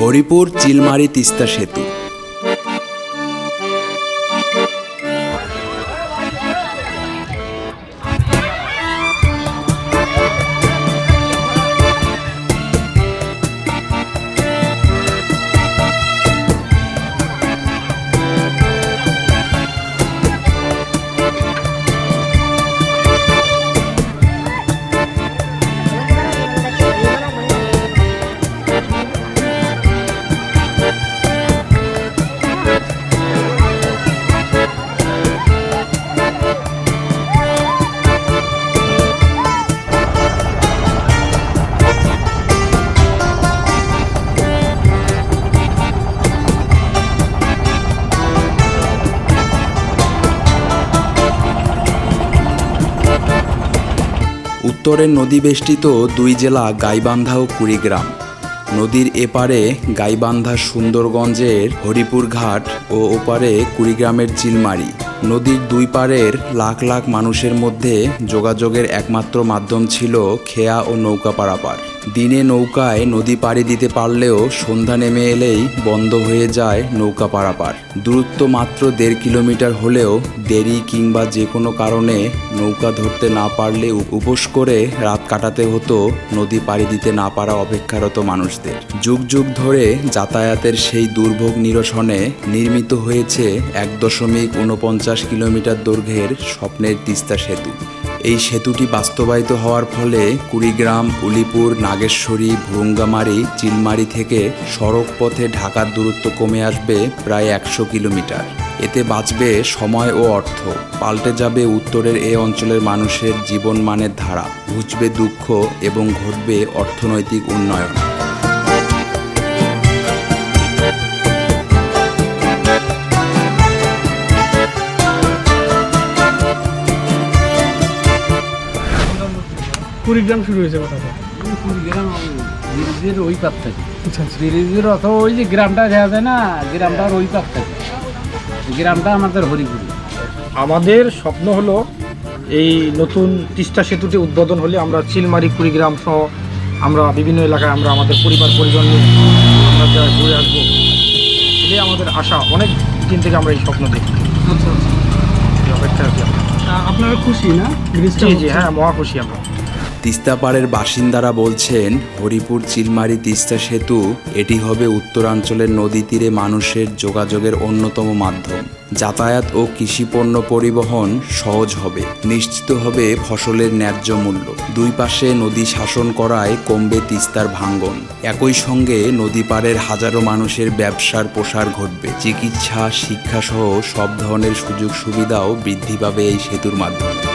হরিপুর চিলমারি তিস্তা সেতু। উত্তরের নদী বেষ্টিত দুই জেলা গাইবান্ধা ও কুড়িগ্রাম। নদীর এপারে গাইবান্ধা সুন্দরগঞ্জের হরিপুর ঘাট ও ওপারে কুড়িগ্রামের চিলমারি। নদীর দুই পারের লাখ লাখ মানুষের মধ্যে যোগাযোগের একমাত্র মাধ্যম ছিল খেয়া ও নৌকা পারাপার। দিনে নৌকায় নদী পাড়ি দিতে পারলেও সন্ধ্যা নেমে এলেই বন্ধ হয়ে যায় নৌকা পারাপার। দূরত্ব মাত্র দেড় কিলোমিটার হলেও দেরি কিংবা যে কোনো কারণে নৌকা ধরতে না পারলে উপোস করে রাত কাটাতে হতো নদী পাড়ি দিতে না পারা অপেক্ষারত মানুষদের। যুগ যুগ ধরে যাতায়াতের সেই দুর্ভোগ নিরসনে নির্মিত হয়েছে এক দশমিক উনপঞ্চাশ কিলোমিটার দৈর্ঘ্যের স্বপ্নের তিস্তা সেতু। এই সেতুটি বাস্তবায়িত হওয়ার ফলে কুড়িগ্রাম, উলিপুর, নাগেশ্বরী, ভুরুঙ্গামারি, চিলমারি থেকে সড়ক পথে ঢাকার দূরত্ব কমে আসবে প্রায় একশো কিলোমিটার। এতে বাঁচবে সময় ও অর্থ। পাল্টে যাবে উত্তরের এ অঞ্চলের মানুষের জীবনমানের ধারা। ঘুচবে দুঃখ এবং ঘটবে অর্থনৈতিক উন্নয়ন। কুড়িগ্রাম শুরু হয়েছে কথাটা কুড়িগ্রাম ব্রিজের ওই পার থেকে। আচ্ছা আচ্ছা। ব্রিজের অত ওই যে গ্রামটা দেখা যায় না গ্রামটার ওই পার থেকে। গ্রামটা আমাদের হরিপুরি। আমাদের স্বপ্ন হলো এই নতুন তিস্তা সেতুটি উদ্বোধন হলে আমরা চিলমারি কুড়িগ্রাম সহ আমরা বিভিন্ন এলাকায় আমরা আমাদের পরিবার পরিজন নিয়ে আমরা ঘুরে আসব এটাই আমাদের আশা। অনেক দিন থেকে আমরা এই স্বপ্ন দেখি। আচ্ছা আচ্ছা। আপনারা খুশি না? জি জি হ্যাঁ মহা খুশি আমরা। তিস্তাপাড়ের বাসিন্দারা বলছেন, হরিপুর চিলমারি তিস্তা সেতু, এটি হবে উত্তরাঞ্চলের নদী তীরে মানুষের যোগাযোগের অন্যতম মাধ্যম। যাতায়াত ও কৃষিপণ্য পরিবহন সহজ হবে, নিশ্চিত হবে ফসলের ন্যায্য মূল্য। দুই পাশে নদী শাসন করায় কমবে তিস্তার ভাঙ্গন। একই সঙ্গে নদী পাড়ের হাজারো মানুষের ব্যবসার প্রসার ঘটবে। চিকিৎসা, শিক্ষাসহ সব ধরনের সুযোগ সুবিধাও বৃদ্ধি পাবে এই সেতুর মাধ্যমে।